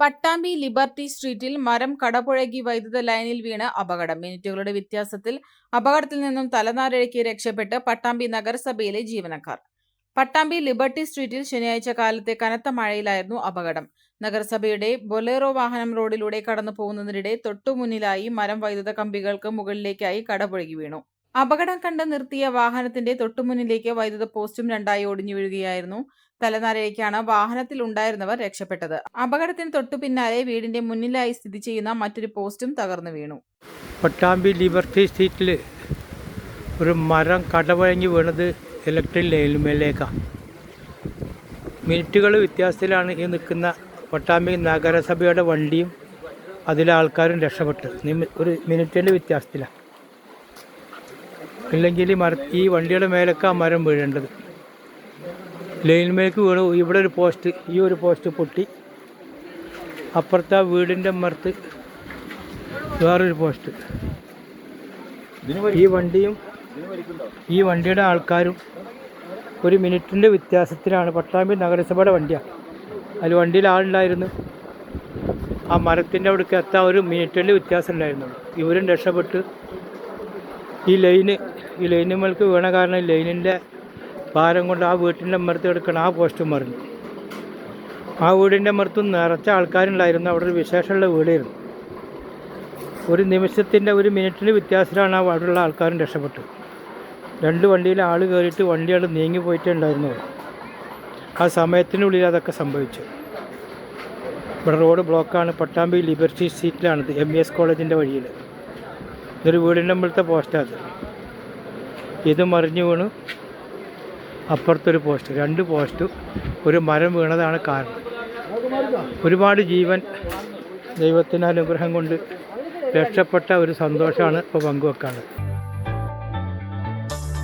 Pattambi liberty സ്ട്രീറ്റിൽ മരം കടപുഴകി വൈദ്യുത ലൈനിൽ വീണ് അപകടം. മിനിറ്റുകളുടെ വ്യത്യാസത്തിൽ അപകടത്തിൽ നിന്നും തലനാരിഴയ്ക്ക് രക്ഷപ്പെട്ട് പട്ടാമ്പി നഗരസഭയിലെ ജീവനക്കാർ. പട്ടാമ്പി ലിബർട്ടി സ്ട്രീറ്റിൽ ശനിയാഴ്ച കാലത്തെ കനത്ത മഴയിലായിരുന്നു അപകടം. നഗരസഭയുടെ ബൊലേറോ വാഹനം റോഡിലൂടെ കടന്നു പോകുന്നതിനിടെ തൊട്ടുമുന്നിലായി മരം വൈദ്യുത കമ്പികൾക്ക് മുകളിലേക്കായി കടപുഴകി വീണു. അപകടം കണ്ട് നിർത്തിയ വാഹനത്തിന്റെ തൊട്ടുമുന്നിലേക്ക് വൈദ്യുത പോസ്റ്റും രണ്ടായി ഒടിഞ്ഞു വീഴുകയായിരുന്നു. തലനാരിഴയ്ക്കാണ് വാഹനത്തിൽ ഉണ്ടായിരുന്നവർ രക്ഷപ്പെട്ടത്. അപകടത്തിന് തൊട്ടു പിന്നാലെ വീടിന്റെ മുന്നിലായി സ്ഥിതി ചെയ്യുന്ന മറ്റൊരു പോസ്റ്റും തകർന്നു വീണു. പട്ടാമ്പി ലിബർട്ടി സ്ട്രീറ്റിൽ ഒരു മരം കടവഴങ്ങി വീണത് ഇലക്ട്രിക് ലൈനുമേലേക്കാണ് മിനിറ്റുകൾ വ്യത്യാസത്തിലാണ് ഈ നിൽക്കുന്ന പട്ടാമ്പി നഗരസഭയുടെ വണ്ടിയും അതിലെ ആൾക്കാരും രക്ഷപ്പെട്ട് ഒരു മിനിറ്റിന്റെ വ്യത്യാസത്തിലാണ് ഇല്ലെങ്കിൽ ഈ മര ഈ വണ്ടിയുടെ മേലൊക്കെ ആ മരം വീഴേണ്ടത്. ലൈൻമേലേക്ക് വീണു. ഇവിടെ ഒരു പോസ്റ്റ് ഈ ഒരു പോസ്റ്റ് പൊട്ടി. അപ്പുറത്തെ ആ വീടിന്റെ മറത്ത് വേറൊരു പോസ്റ്റ് ഈ വണ്ടിയും ഈ വണ്ടിയുടെ ആൾക്കാരും ഒരു മിനിറ്റിന്റെ വ്യത്യാസത്തിലാണ്. പട്ടാമ്പി നഗരസഭയുടെ വണ്ടിയാണ് അതിൽ വണ്ടിയിൽ ആളുണ്ടായിരുന്നു. ആ മരത്തിന്റെ അവിടേക്ക് എത്താൻ ഒരു മിനിറ്റിന്റെ വ്യത്യാസം ഉണ്ടായിരുന്നുള്ളൂ ഇവരും രക്ഷപ്പെട്ട് ഈ ലൈന് ഈ ലൈനുമേൾക്ക് വീണ കാരണം ലൈനിന്റെ ഭാരം കൊണ്ട് ആ വീട്ടിന്റെ മരത്ത് എടുക്കണം ആ പോസ്റ്റ് മറിഞ്ഞു ആ വീടിന്റെ മരത്തും നിറച്ച ആൾക്കാരുണ്ടായിരുന്നു. അവിടെ ഒരു വിശേഷമുള്ള വീടായിരുന്നു. ഒരു നിമിഷത്തിന്റെ ഒരു മിനിറ്റിന് വ്യത്യാസത്തിലാണ് ആ അവിടെയുള്ള ആൾക്കാരും രക്ഷപ്പെട്ടത്. രണ്ട് വണ്ടിയിൽ ആൾ കയറിയിട്ട് വണ്ടികൾ നീങ്ങി പോയിട്ടുണ്ടായിരുന്നു ആ സമയത്തിനുള്ളിൽ അതൊക്കെ സംഭവിച്ചു. ഇവിടെ റോഡ് ബ്ലോക്കാണ്. പട്ടാമ്പി ലിബർട്ടി സ്ട്രീറ്റിലാണിത് എം എസ് കോളേജിന്റെ വഴിയിൽ. ഇതൊരു വീടിന്റെ മുമ്പിലത്തെ പോസ്റ്റാണ് ഇത് മറിഞ്ഞു വീണു. അപ്പുറത്തൊരു പോസ്റ്റ് രണ്ട് പോസ്റ്റും ഒരു മരം വീണതാണ് കാരണം. ഒരുപാട് ജീവൻ ദൈവത്തിന്റെ അനുഗ്രഹം കൊണ്ട് രക്ഷപ്പെട്ട ഒരു സന്തോഷമാണ് ഇപ്പോൾ പങ്കുവെക്കാനുള്ളത്.